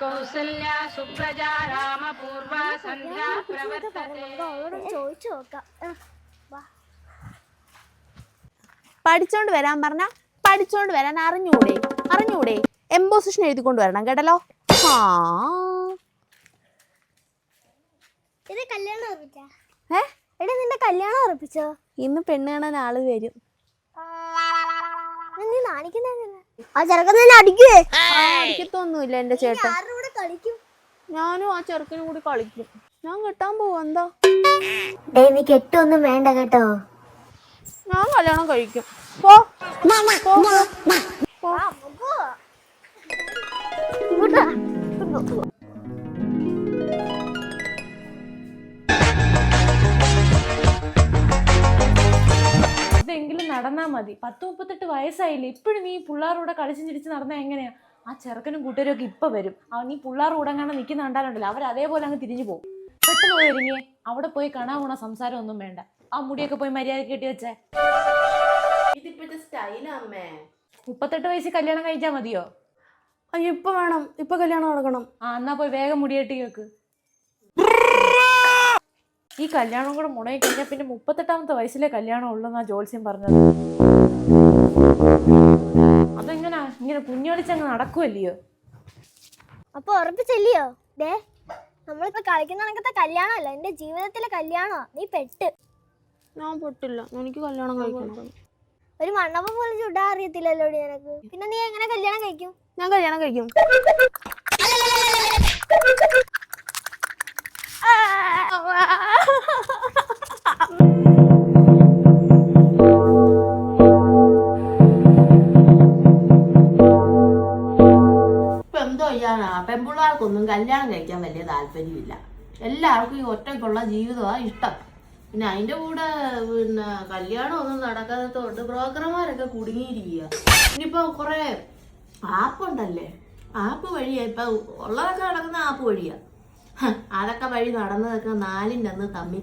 കൗസല്യ സുപ്രജാ രാമപൂർവ സന്ധ്യ പ്രവർത്തത്തെ. അവളോട് ചോദിച്ചു നോക്കാം പഠിച്ചോണ്ട് വരാൻ പറഞ്ഞ പഠിച്ചോണ്ട് വരാൻ അറിഞ്ഞൂടെ? അറിഞ്ഞൂടെ? എംബോസിഷൻ എഴുതിക്കൊണ്ട് വരണം കേട്ടല്ലോ. ആ ഇത് കല്യാണം ഉറപ്പിച്ചാ? ഏ? എടി നിന്റെ കല്യാണം ഉറപ്പിച്ചോ? ഇന്ന് പെണ്ണ് കാണാൻ ആൾ വരും. നീ നാണിക്കുന്ന ആ ചെറുക്കൻ തന്നെ അടിക്കുവേ അടിക്കത്തൊന്നുമില്ല എന്റെ ചേട്ടൻ. ഞാനും ആ ചെറുക്കനും കൂടി കളിക്കും. ഞാൻ കെട്ടാൻ പോവാ എന്താ? നീ കെട്ടൊന്നും വേണ്ട കേട്ടോ. ഞാൻ കല്യാണം കഴിക്കും. പോ. പോ, ഇതെങ്കിലും നടന്നാ മതി. പത്ത് മുപ്പത്തെട്ട് വയസ്സായില്ലേ? ഇപ്പോഴും നീ പിള്ളേരോടെ കളിച്ചും ചിരിച്ച് നടന്നാൽ എങ്ങനെയാ? ആ ചെറുക്കനും കൂട്ടുകാരും ഒക്കെ ഇപ്പൊ വരും. അവൻ നീ പിള്ളേർ കൂടെ കാണാൻ നിൽക്കുന്ന കണ്ടാലുണ്ടല്ലോ. അവർ അതേപോലെ അങ്ങ് തിരിഞ്ഞു പോകും. പെട്ടെന്ന് പോയി ഒരുങ്ങിയേ. അവിടെ പോയി കാണാൻ പോണ സംസാരം ഒന്നും വേണ്ട. ആ മുടിയൊക്കെ പോയി മര്യാദ കെട്ടി വെച്ചേ. ഇതിപ്പോഴത്തെ മുപ്പത്തെട്ട് വയസ്സിൽ കല്യാണം കഴിച്ചാൽ മതിയോ? അയ്യോ ഇപ്പൊ വേണം. ഇപ്പൊ കല്യാണം നടക്കണം. ആ എന്നാ പോയി വേഗം മുടിയെട്ടി വെക്ക്. ഈ കല്യാണം കൂടെ മുടങ്ങി കഴിഞ്ഞാൽ പിന്നെ മുപ്പത്തെട്ടാമത്തെ വയസ്സിലെ കല്യാണം ഉള്ളെന്നാ ജോത്സ്യം പറഞ്ഞത്. അതെങ്ങനാ? ഇങ്ങനെ കുഞ്ഞൊളിച്ചങ്ങ് നടക്കുമല്ലയോ അപ്പൊ ഉറപ്പിച്ചല്ലയോ? ദേ നമ്മളിപ്പോ കളിക്കുന്ന കണക്കത്തെ കല്യാണമല്ല എന്റെ ജീവിതത്തിലെ കല്യാണോ നീ പെട്ട്. ഞാൻ പൊട്ടില്ല. എനിക്ക് കല്യാണം കഴിക്കണം. ഒരു മണ്ണപ്പം പോലും ചുടാൻ അറിയത്തില്ലല്ലോ നിനക്ക്. പിന്നെ നീ എങ്ങനെ കല്യാണം കഴിക്കും? ഞാൻ കല്യാണം കഴിക്കും. ഇപ്പൊ എന്തോ ചെയ്യാനാ? കല്യാണം കഴിക്കാൻ വലിയ താല്പര്യമില്ല. എല്ലാവർക്കും ഈ ഒറ്റയ്ക്കുള്ള ജീവിതമാണ് ഇഷ്ടം. പിന്നെ അതിന്റെ കൂടെ പിന്നെ കല്യാണം ഒന്നും നടക്കാത്തതുകൊണ്ട് ബ്രോക്കർമാരൊക്കെ കുടുങ്ങിയിരിക്കുക ഇനിയിപ്പോ കുറെ ആപ്പ് ഉണ്ടല്ലേ ആപ്പ് വഴിയാ ഇപ്പൊ ഉള്ളതൊക്കെ നടക്കുന്ന ആപ്പ് വഴിയാ. അതൊക്കെ വഴി നടന്നതൊക്കെ നാലിന്റെ അന്ന് തമ്മി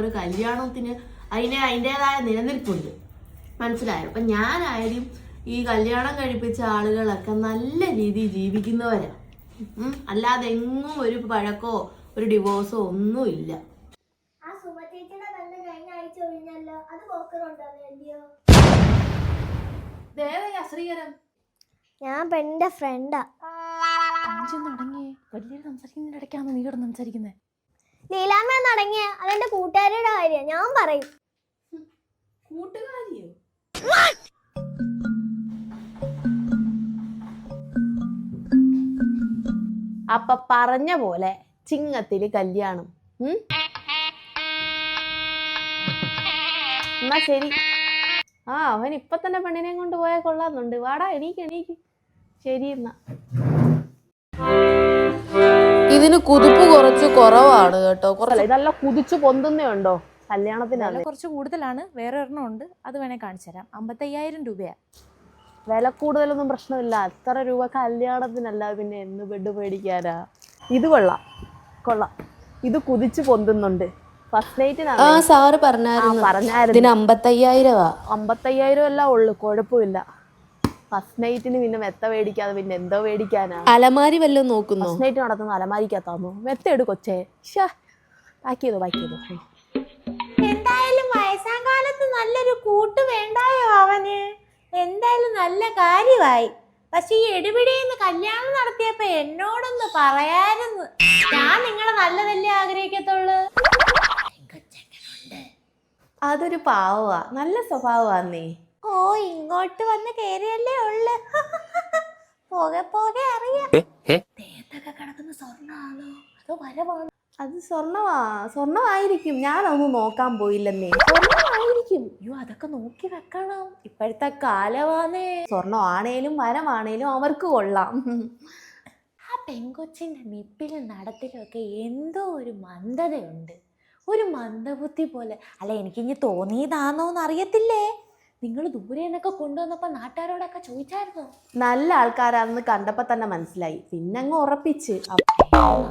ഒരു കല്യാണത്തിന് അതിന് അതിന്റെതായ നിലനിൽപ്പുണ്ട്. മനസ്സിലായോ? അപ്പം ഞാനായാലും ഈ കല്യാണം കഴിപ്പിച്ച ആളുകളൊക്കെ നല്ല രീതിയിൽ ജീവിക്കുന്നവരാ. അല്ലാതെ എങ്ങും ഒരു പഴക്കോ ഒരു ഡിവോഴ്സോ ഒന്നുമില്ല. ഞാൻ പെണ്ണിന്റെ ഫ്രണ്ടാ തുടങ്ങിയേ വലിയ സംസാരിക്കുന്നതിന്റെ ഇടയ്ക്കാണോ നീ ഇവിടെ സംസാരിക്കുന്നത് ലീലാമ്മ തുടങ്ങിയ അതെന്റെ കൂട്ടുകാരിയുടെ കാര്യം. ഞാൻ പറയും. കൂട്ടുകാരിയോ? അപ്പൊ പറഞ്ഞ പോലെ ചിങ്ങത്തിൽ കല്യാണം? എന്നാ ശരി. ആ അവൻ ഇപ്പൊ തന്നെ പെണ്ണിനെ കൊണ്ട് പോയാൽ കൊള്ളാന്നുണ്ട് വാടാ എണീക്ക് എണീക്ക്. ശരി എന്നാ. കുതിപ്പ് കുറച്ച് കുറവാണ് കേട്ടോ. നല്ല ഇതല്ല കുതിച്ചു പൊന്തുന്നേ ഉണ്ടോ? കല്യാണത്തിനല്ലേ വില കുറച്ച് കൂടുതലാണ്. വേറെ ഒരെണ്ണം ഉണ്ട്. അത് വേണേ കാണിച്ചു തരാം. അമ്പത്തയ്യായിരം രൂപയാ. വില കൂടുതലൊന്നും പ്രശ്നമില്ല. അത്ര രൂപ കല്യാണത്തിനല്ല പിന്നെ എന്ന് ബെഡ് മേടിക്കാനാ ഇത് കൊള്ളാം. കൊള്ളാം. ഇത് കുതിച്ചു പൊന്തുന്നുണ്ട്. ഫസ്റ്റ് ആ നൈറ്റിനാണ് സാറ് പറഞ്ഞായിരുന്നു. പറഞ്ഞായിരുന്നു. ഇതിന് അമ്പത്തയ്യായിരം അല്ല ഉള്ളു. കുഴപ്പമില്ല. ഫസ്റ്റ് നൈറ്റിന് പിന്നെ മെത്ത മേടിക്കാതെ പിന്നെ എന്തോ മേടിക്കാനാ അലമാരി വല്ലതും നോക്കുന്നു? ഫസ്റ്റ് നൈറ്റ് നടത്തുന്ന അലമാരിക്കകത്താന്നു മെത്ത എടു കൊച്ചേ. ഷാ പാക്ക് ചെയ്തോ പാക്ക് ചെയ്തോ. എന്തായാലും വയസ്സാം കാലത്ത് നല്ലൊരു കൂട്ട് വേണ്ടായോ അവന്? എന്തായാലും നല്ല കാര്യമായി. പക്ഷെ ഈ എടുപിടിയെന്ന് കല്യാണം നടത്തിയപ്പോ എന്നോടൊന്ന് പറയായിരുന്നു ഞാൻ നിങ്ങളെ നല്ലതല്ലേ ആഗ്രഹിക്കത്തുള്ളൂ. അതൊരു പാവമാ നല്ല സ്വഭാവമാന്നേ ഓ ഇങ്ങോട്ട് വന്ന് കേറിയല്ലേ ഉള്ളു. പോകെ പോകെ അറിയാം. തേത്തൊക്കെ കിടക്കുന്ന സ്വർണാണോ? അതോ വരവാണോ? അത് സ്വർണമാ സ്വർണമായിരിക്കും. ഞാൻ അത് നോക്കാൻ പോയില്ലെന്നേ. സ്വർണമായിരിക്കും. അയ്യോ അതൊക്കെ നോക്കി വെക്കണം. ഇപ്പോഴത്തെ കാലമാണേ സ്വർണമാണേലും മരമാണേലും അവർക്ക് കൊള്ളാം. ആ പെങ്കൊച്ചിന്റെ നിപ്പിലും നടത്തിലും ഒക്കെ എന്തോ ഒരു മന്ദതയുണ്ട്. ഒരു മന്ദബുദ്ധി പോലെ. അല്ല എനിക്കിഞ്ഞ് തോന്നിയതാണോന്ന് അറിയത്തില്ലേ നിങ്ങൾ ദൂരെ നിന്നൊക്കെ കൊണ്ടുവന്നപ്പോ നാട്ടുകാരോടൊക്കെ ചോദിച്ചായിരുന്നോ? നല്ല ആൾക്കാരാണെന്ന് കണ്ടപ്പോ തന്നെ മനസ്സിലായി. പിന്നെ അങ്ങ് ഉറപ്പിച്ച്.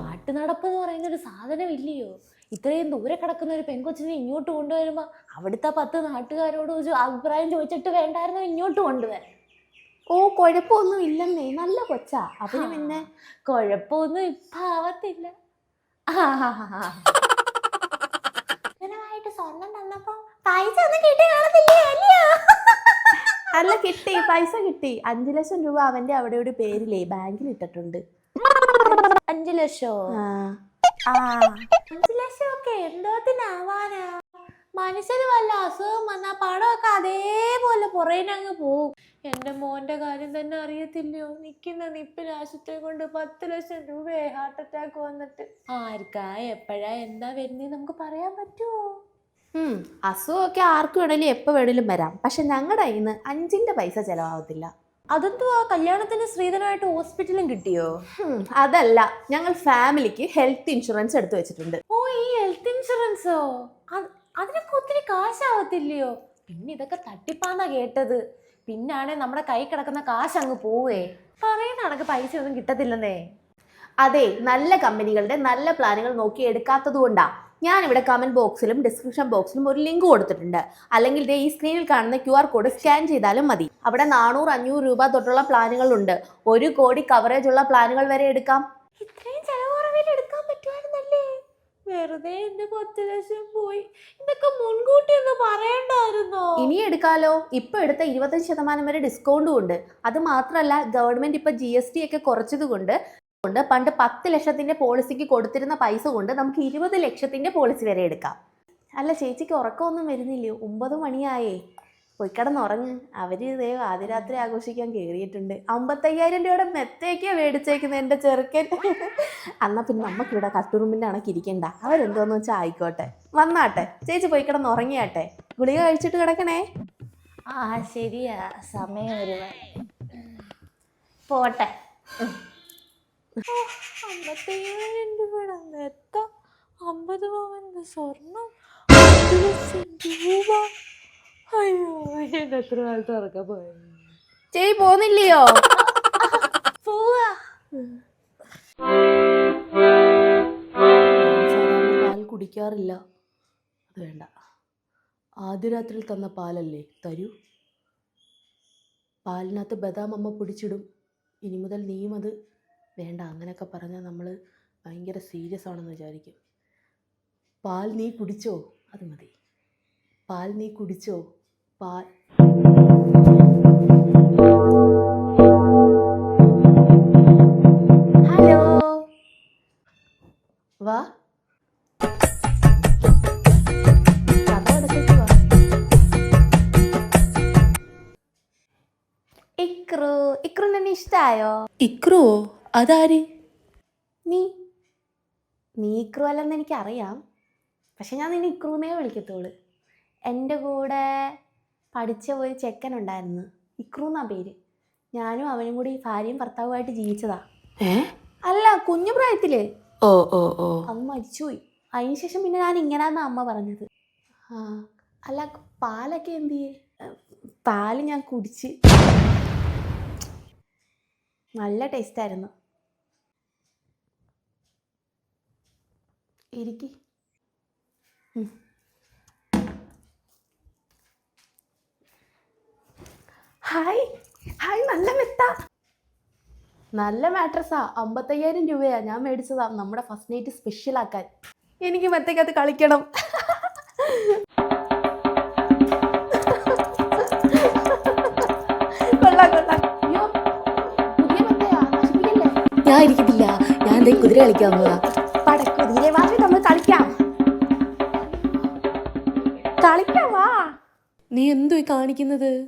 നാട്ടു നടപ്പ് എന്ന് പറയുന്ന ഒരു സാധനം ഇല്ലയോ? ഇത്രയും ദൂരെ കിടക്കുന്ന ഒരു പെൺകൊച്ചിനെ ഇങ്ങോട്ട് കൊണ്ടുവരുമ്പോ അവിടുത്തെ പത്ത് നാട്ടുകാരോട് ഒരു അഭിപ്രായം ചോദിച്ചിട്ട് വേണ്ടായിരുന്നു ഇങ്ങോട്ട് കൊണ്ടുവരാൻ. ഓ കുഴപ്പമൊന്നും ഇല്ലെന്നേ. നല്ല കൊച്ചാ. അവന് പിന്നെ? കുഴപ്പമൊന്നും ഇപ്പൊ ആവത്തില്ല. സ്വർണം തന്നപ്പോ പൈസ ഒന്നും കിട്ടി കാണത്തില്ലേ അല്ലയോ? അല്ല കിട്ടി പൈസ കിട്ടി. അഞ്ചു ലക്ഷം രൂപ അവന്റെ അവിടെ ഒരു പേരിലേ ബാങ്കിൽ ഇട്ടിട്ടുണ്ട്. അഞ്ചു ലക്ഷോ? അഞ്ചു ലക്ഷം ഒക്കെ എന്തോത്തിനാവാനാ? മനുഷ്യന് വല്ല അസുഖം വന്നാ പണമൊക്കെ അതേപോലെ പുറയിനങ്ങ് പോവും. എന്റെ മോന്റെ കാര്യം തന്നെ അറിയത്തില്ലയോ നിക്കുന്ന നിപ്പിൽ ആശുപത്രി കൊണ്ട് പത്ത് ലക്ഷം രൂപയായി ഹാർട്ട് അറ്റാക്ക് വന്നിട്ട്. ആർക്കാ? എപ്പോഴാ? എന്താ വരുന്നേ? നമുക്ക് പറയാൻ പറ്റുമോ? അസുഖമൊക്കെ ആർക്ക് വേണേലും എപ്പോൾ വേണേലും വരാം. പക്ഷെ ഞങ്ങളുടെ കയ്യിൽ നിന്ന് അഞ്ചിന്റെ പൈസ ചെലവാകത്തില്ല ആ കല്യാണത്തിന് സ്ത്രീധനമായിട്ട് ഹോസ്പിറ്റലും കിട്ടിയോ? അതല്ല. ഞങ്ങൾ ഫാമിലിക്ക് ഹെൽത്ത് ഇൻഷുറൻസ് എടുത്തു വെച്ചിട്ടുണ്ട്. ഓ ഈ ഹെൽത്ത് ഇൻഷുറൻസോ? അതിനൊക്കെ ഒത്തിരി കാശാവത്തില്ലയോ? പിന്നെ ഇതൊക്കെ തട്ടിപ്പാന്നാ കേട്ടത്. പിന്നാണെ നമ്മുടെ കൈ കിടക്കുന്ന കാശ് അങ്ങ് പോവേ. പറയുന്ന കണക്ക് പൈസ ഒന്നും കിട്ടത്തില്ലെന്നേ. അതെ നല്ല കമ്പനികളുടെ നല്ല പ്ലാനുകൾ നോക്കി എടുക്കാത്തത് കൊണ്ടാ. ഞാനിവിടെ കമന്റ് ബോക്സിലും ഡിസ്ക്രിപ്ഷൻ ബോക്സിലും ഒരു ലിങ്ക് കൊടുത്തിട്ടുണ്ട്. അല്ലെങ്കിൽ ദേ ഈ സ്ക്രീനിൽ കാണുന്ന ക്യു ആർ കോഡ് സ്കാൻ ചെയ്താലും മതി. അവിടെ നാനൂറ് അഞ്ഞൂറ് രൂപ തൊട്ടുള്ള പ്ലാനുകളുണ്ട് ഒരു കോടി കവറേജ് ഉള്ള പ്ലാനുകൾ വരെ എടുക്കാം. ഇത്രയും ചെലവ് എടുക്കാൻ പറ്റുമായിരുന്നല്ലേ വെറുതെ എന്റെ പത്ത് ലക്ഷം പോയി. ഇതൊക്കെ മുൻകൂട്ടി ഒന്ന് പറയണ്ടായിരുന്നോ? ഇനി എടുക്കാലോ. ഇപ്പൊ എടുത്ത ഇരുപത്തഞ്ച് ശതമാനം വരെ ഡിസ്കൗണ്ടും ഉണ്ട്. അത് മാത്രമല്ല ഗവൺമെന്റ് ഇപ്പൊ ജി എസ് ടി ഒക്കെ കുറച്ചത് കൊണ്ട് കൊണ്ട് പണ്ട് പത്ത് ലക്ഷത്തിന്റെ പോളിസിക്ക് കൊടുത്തിരുന്ന പൈസ കൊണ്ട് നമുക്ക് ഇരുപത് ലക്ഷത്തിന്റെ പോളിസി വരെ എടുക്കാം. അല്ല ചേച്ചിക്ക് ഉറക്കമൊന്നും വരുന്നില്ലയോ ഒമ്പത് മണിയായേ. പോയി കിടന്നുറങ്ങ്. അവർ ഇതേ ആദ്യരാത്രി ആഘോഷിക്കാൻ കയറിയിട്ടുണ്ട് അമ്പത്തയ്യായിരം രൂപയുടെ മെത്തേക്കാ മേടിച്ചേക്കുന്നത് എന്റെ ചെറുക്കൻ. എന്നാ പിന്നെ നമുക്കിവിടെ കട്ടുറുമ്പിന്റെ കണക്ക് ഇരിക്കണ്ട. അവരെന്തോന്ന് വെച്ചാൽ ആയിക്കോട്ടെ. വന്നാട്ടെ. ചേച്ചി പോയി കിടന്നുറങ്ങിയാട്ടെ. ഗുളിക കഴിച്ചിട്ട് കിടക്കണേ. ആ ശരിയാ. സമയം ഒരു പോട്ടെ. അമ്പത്തയ്യായിരം രൂപയുടെ മെത്ത അമ്പത് പവന്റെ സ്വർണം രൂപ. അയ്യോ എന്റെ എത്ര കാലത്ത് ഇറക്കാൻ പോയി. ചേച്ചി പോന്നില്ലയോ? പോവാ. പാൽ കുടിക്കാറില്ല. അത് വേണ്ട. ആദ്യ രാത്രിയിൽ തന്ന പാലല്ലേ? തരൂ. പാലിനകത്ത് ബദാം അമ്മ പൊടിച്ചിടും. ഇനി മുതൽ നീയും അത് വേണ്ട അങ്ങനെയൊക്കെ പറഞ്ഞാൽ നമ്മൾ ഭയങ്കര സീരിയസ് ആണെന്ന് വിചാരിക്കും. പാൽ നീ കുടിച്ചോ? അത് മതി. പാൽ നീ കുടിച്ചോ? പാൽ ഹലോ? വാ. ഇക്രു ഇക്രു നിന്നെ ഇഷ്ടായോ ഇക്രോ അതാര്? നീ. നീ ഇക്രു അല്ലെന്ന് എനിക്കറിയാം. പക്ഷെ ഞാൻ നിന്നെ ഇക്രുന്നേ വിളിക്കത്തുള്ളൂ. എന്റെ കൂടെ പഠിച്ച ഒരു ചെക്കൻ ഉണ്ടായിരുന്നു ഇക്രു എന്നാ പേര്. ഞാനും അവനും കൂടി ഭാര്യയും ഭർത്താവുമായിട്ട് ജീവിച്ചതാ. ഏ? അല്ല കുഞ്ഞു പ്രായത്തിൽ. ഓ ഓ ഓ. അമ്മ മരിച്ചുപോയി. അതിന് ശേഷം പിന്നെ ഞാൻ ഇങ്ങനെ അമ്മ പറഞ്ഞത്. ആ അല്ല പാലൊക്കെ എന്ത് ചെയ്യേ പാൽ ഞാൻ കുടിച്ച്. നല്ല ടേസ്റ്റായിരുന്നു ഇരിക്കി. ഹായ്. ഹായ് നല്ല മെത്ത. നല്ല മാട്രസാ അമ്പത്തയ്യായിരം രൂപയാ ഞാൻ മേടിച്ചതാ. നമ്മുടെ ഫസ്റ്റ് നൈറ്റ് സ്പെഷ്യൽ ആക്കാൻ. എനിക്ക് മെത്തയ്ക്കകത്ത് കളിക്കണം. ഞാൻ ഇരിക്കത്തില്ല ഞാൻ ദേ കുതിര കളിക്കാൻ പോവാ. പടക്കുതിരെ വാ നമ്മൾ കളിക്കാം. കളിക്കാം വാ. നീ എന്തോ കാണിക്കുന്നത്?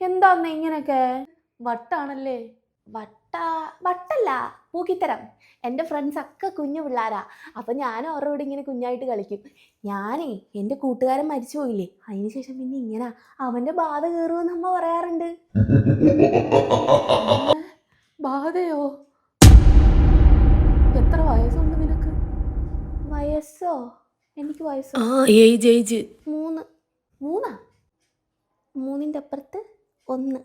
എന്താന്ന് ഇങ്ങനൊക്കെ? വട്ടാണല്ലേ? വട്ട വട്ടല്ല പൂക്കിത്തരം എന്റെ ഫ്രണ്ട്സ് ഒക്കെ കുഞ്ഞു പിള്ളേരാ. അപ്പം ഞാനും അവരുടെ കൂടെ ഇങ്ങനെ കുഞ്ഞായിട്ട് കളിക്കും. ഞാനേ എന്റെ കൂട്ടുകാരൻ മരിച്ചു പോയില്ലേ. അതിനുശേഷം പിന്നെ ഇങ്ങനെ. അവന്റെ ബാധ കയറുമെന്ന് അമ്മ പറയാറുണ്ട്. ബാധയോ? എത്ര വയസ്സുണ്ട് നിനക്ക്? വയസ്സോ? എനിക്ക് വയസ്സോ? ആ ഏജ് ഏജ് മൂന്ന്. മൂന്നാ? മൂന്നിന്റെ അപ്പുറത്ത് ഒന്ന്.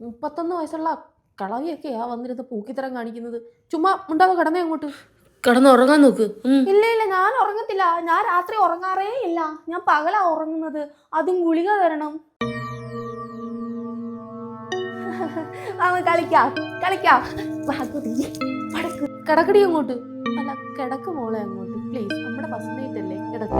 മുപ്പത്തൊന്ന് വയസ്സുള്ള കളവിയൊക്കെയാ വന്നിരുന്ന് പൂക്കിത്തരം കാണിക്കുന്നത്. ചുമ്മാ ഉണ്ടാവും കിടന്നേ അങ്ങോട്ട്. കിടന്നുറങ്ങാൻ നോക്ക്. ഇല്ല ഇല്ല ഞാൻ ഉറങ്ങത്തില്ല. ഞാൻ രാത്രി ഉറങ്ങാറേ ഇല്ല. ഞാൻ പകലാ ഉറങ്ങുന്നത്. അതും ഗുളിക തരണം. ആ കളിക്കാം കളിക്കാം. ഭാഗവതി, പടക്ക്. കിടക്കടി അങ്ങോട്ട്. അല്ല കിടക്ക് മോളെ അങ്ങോട്ട്. പ്ലീസ് നമ്മുടെ ഫസ്റ്റ് നൈറ്റ് അല്ലേ? കിടക്ക.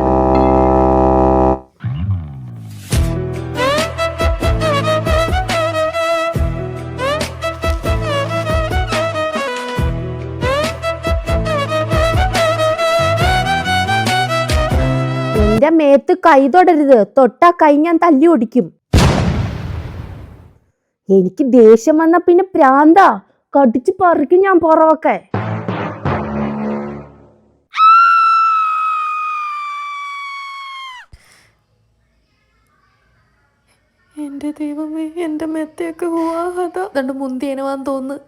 എന്റെ മേത്ത് കൈ തൊടരുത്. തൊട്ടാ കൈ ഞാൻ തല്ലി ഒടിക്കും എനിക്ക് ദേഷ്യം വന്ന പിന്നെ പ്രാന്താ. കടിച്ച് പറിക്കും ഞാൻ പുറമൊക്കെ എന്റെ ദൈവമേ എന്റെ മെത്തയൊക്കെ രണ്ട് മുന്തിയനവാന്ന് തോന്നുന്നു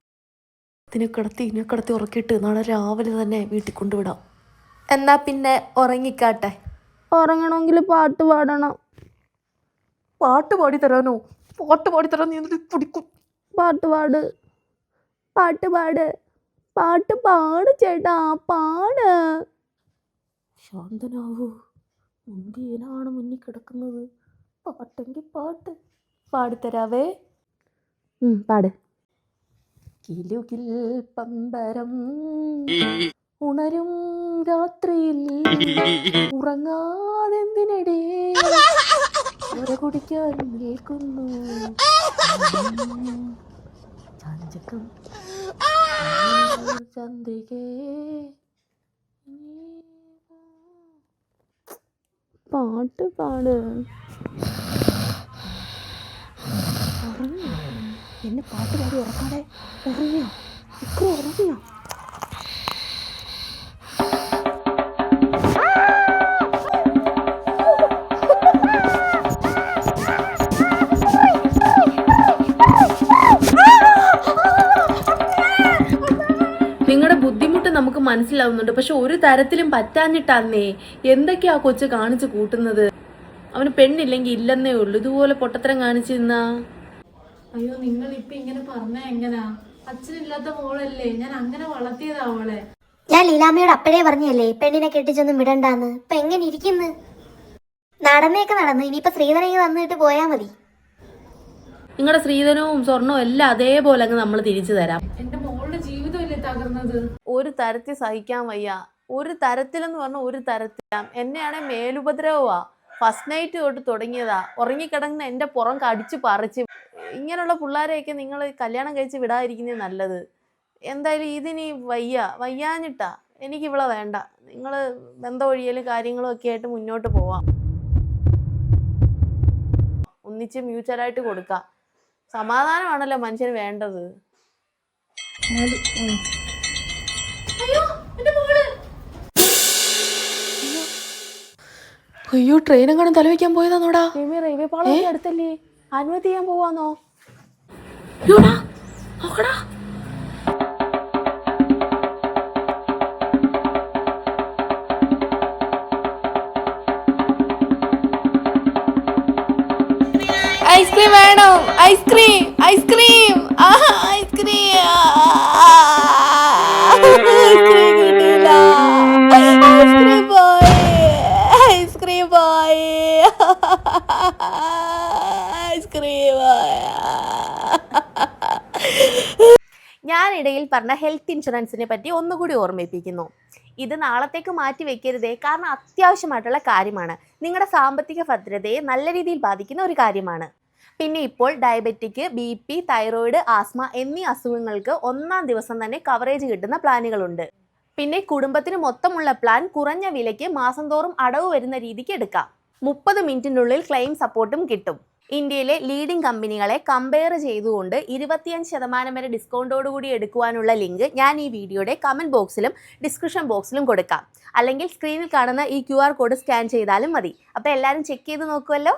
ഇതിനെ കിടത്തി ഇതിനെ കിടത്തി ഉറക്കിയിട്ട് നാളെ രാവിലെ തന്നെ വീട്ടിൽ കൊണ്ടുവിടാം. എന്നാ പിന്നെ ഉറങ്ങിക്കാട്ടെ. ഉറങ്ങണമെങ്കിൽ പാട്ട് പാടണം. പാട്ട് പാടി തരാനോ? പാട്ട് പാടിത്തരാൻ തരാൻ നീ എന്നിട്ട് പിടിക്കും. പാട്ട് പാട്. പാട്ട് പാട്. പാട്ട് പാട് ചേട്ടാ പാട്. ശാന്തനാവൂ മുന്തിയനാണ് മുന്നിൽ കിടക്കുന്നത്. പാട്ടെങ്കിൽ പാട്ട്. പാടിത്തരാവേ. ഉം, പാട്. കിലുകിൽ പമ്പരം ഉണരും രാത്രിയിൽ. ഉറങ്ങാതെന്തിനടേ. ഉര കുടിക്കാൻ നിൽക്കുന്നു ചഞ്ചകം. ചന്ദ്രികേ പാട്ട് പാട്. പറഞ്ഞു എന്നെ പാട്ട് പാടി ഉറക്കാതെ ഉറങ്ങിയോ? ഇത്ര ഉറങ്ങിയോ? നമുക്ക് മനസ്സിലാവുന്നുണ്ട്. പക്ഷെ ഒരു തരത്തിലും പറ്റാഞ്ഞിട്ടാന്നേ എന്തൊക്കെയാ കൊച്ചു കാണിച്ചു കൂട്ടുന്നത്? അവന് പെണ്ണില്ലെങ്കിൽ ഇല്ലെന്നേ ഉള്ളൂ. ഇതുപോലെ പൊട്ടത്തരം കാണിച്ചിരുന്നാ? അയ്യോ നിങ്ങൾ ഇപ്പൊ ഇങ്ങനെ പറഞ്ഞ എങ്ങനാ? അച്ഛനില്ലാത്ത മോളല്ലേ? ഞാൻ അങ്ങനെ വളർത്തിയതാ അവളെ. ഞാൻ ലീലാമ്മയോട് അപ്പോഴേ പറഞ്ഞല്ലേ പെണ്ണിനെ കെട്ടിച്ചൊന്നും വിടണ്ടാന്ന്. ഇപ്പൊ എങ്ങനെ ഇരിക്കുന്നു? നടന്നേക്ക് നടന്നു. ഇനിയിപ്പൊ ശ്രീധരങ്ങ് വന്നിട്ട് പോയാ മതി. നിങ്ങളുടെ സ്ത്രീധനവും സ്വർണവും എല്ലാം അതേപോലെ അങ്ങ് നമ്മൾ തിരിച്ചു തരാം. എന്റെ തകർന്നത്? ഒരു തരത്തിൽ സഹിക്കാൻ വയ്യ. ഒരു തരത്തിലെന്ന് പറഞ്ഞാൽ ഒരു തരത്തില. എന്നെയാണെ മേലുപദ്രവമാ. ഫസ്റ്റ് നൈറ്റ് തൊട്ട് തുടങ്ങിയതാ. ഉറങ്ങിക്കിടങ്ങുന്ന എന്റെ പുറം കടിച്ച് പറിച്ച്. ഇങ്ങനെയുള്ള പിള്ളേരെയൊക്കെ നിങ്ങൾ കല്യാണം കഴിച്ച് വിടാതിരിക്കുന്നത് നല്ലത്. എന്തായാലും ഇതിനി വയ്യ. വയ്യാഞ്ഞിട്ടാ. എനിക്ക് ഇവിടെ വേണ്ട. നിങ്ങൾ ബന്ധം ഒഴിയലും കാര്യങ്ങളും ഒക്കെ ആയിട്ട് മുന്നോട്ട് പോവാം. ഒന്നിച്ച് മ്യൂച്വലായിട്ട് കൊടുക്കാം. സമാധാനമാണല്ലോ മനുഷ്യന് വേണ്ടത്. അയ്യോ ട്രെയിൻ എങ്ങനെ തല വെക്കാൻ പോയതാന്നോടാ രവി റെയിൽവേ പാളം അടുത്തല്ലേ? അനുമതി ചെയ്യാൻ പോവാന്നോ? നോക്കടാ. ഐസ്ക്രീം വേണം. Ice cream ice cream ice cream ice cream ഞാനിടയിൽ പറഞ്ഞ ഹെൽത്ത് ഇൻഷുറൻസിനെ പറ്റി ഒന്നുകൂടി ഓർമ്മിപ്പിക്കുന്നു. ഇത് നാളത്തേക്ക് മാറ്റി വെക്കരുതേ. കാരണം അത്യാവശ്യമായിട്ടുള്ള കാര്യമാണ്. നിങ്ങളുടെ സാമ്പത്തിക ഭദ്രതയെ നല്ല രീതിയിൽ ബാധിക്കുന്ന ഒരു കാര്യമാണ്. പിന്നെ ഇപ്പോൾ diabetic B P thyroid asthma എന്നീ അസുഖങ്ങൾക്ക് ഒന്നാം ദിവസം തന്നെ കവറേജ് കിട്ടുന്ന പ്ലാനുകളുണ്ട് പിന്നെ കുടുംബത്തിന് മൊത്തമുള്ള പ്ലാൻ കുറഞ്ഞ വിലയ്ക്ക് മാസം തോറും അടവ് വരുന്ന രീതിക്ക് എടുക്കാം. മുപ്പത് മിനിറ്റിനുള്ളിൽ ക്ലെയിം സപ്പോർട്ടും കിട്ടും. ഇന്ത്യയിലെ ലീഡിംഗ് കമ്പനികളെ കമ്പയർ ചെയ്തുകൊണ്ട് ഇരുപത്തിയഞ്ച് ശതമാനം വരെ ഡിസ്കൗണ്ടോടുകൂടി എടുക്കുവാനുള്ള ലിങ്ക് ഞാൻ ഈ വീഡിയോയുടെ കമന്റ് ബോക്സിലും ഡിസ്ക്രിപ്ഷൻ ബോക്സിലും കൊടുക്കാം. അല്ലെങ്കിൽ സ്ക്രീനിൽ കാണുന്ന ഈ ക്യു കോഡ് സ്കാൻ ചെയ്താലും മതി. അപ്പോൾ എല്ലാവരും ചെക്ക് ചെയ്ത് നോക്കുമല്ലോ